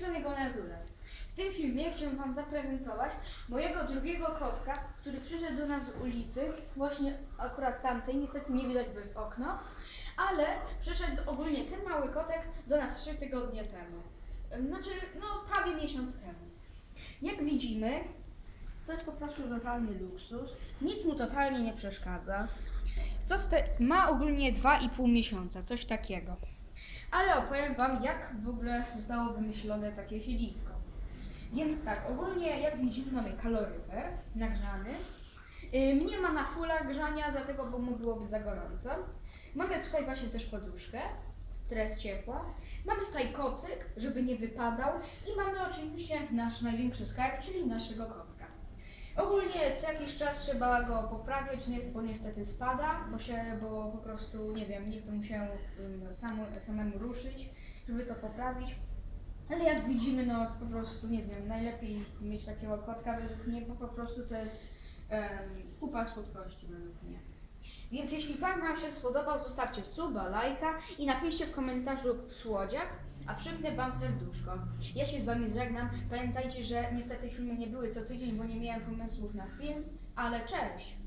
strony Gonadulas. W tym filmie chciałbym Wam zaprezentować mojego drugiego kotka, który przyszedł do nas z ulicy, właśnie akurat tamtej, niestety nie widać bez okna, ale przyszedł ogólnie ten mały kotek do nas trzy tygodnie temu. Znaczy, no prawie miesiąc temu. Jak widzimy, to jest po prostu totalny luksus, nic mu totalnie nie przeszkadza. Co. Ma ogólnie 2,5 miesiąca, coś takiego. Ale opowiem Wam, jak w ogóle zostało wymyślone takie siedzisko. Więc tak, ogólnie jak widzimy mamy kaloryfer nagrzany. Ym, nie ma na fulla grzania, dlatego bo mu byłoby za gorąco. Mamy tutaj właśnie też poduszkę, która jest ciepła. Mamy tutaj kocyk, żeby nie wypadał. I mamy oczywiście nasz największy skarb, czyli naszego kotka. Ogólnie co jakiś czas trzeba go poprawiać, bo niestety spada, bo się, bo po prostu, nie wiem, nie chce mu się ym, samo, samemu ruszyć, żeby to poprawić. Ale jak widzimy, no po prostu, nie wiem, najlepiej mieć takiego kotka według mnie, bo po prostu to jest um, kupa słodkości według mnie. Więc jeśli Wam Wam się spodobał, zostawcie suba, lajka i napiszcie w komentarzu słodziak, a przypnę Wam serduszko. Ja się z Wami żegnam. Pamiętajcie, że niestety filmy nie były co tydzień, bo nie miałem pomysłów na film, ale cześć!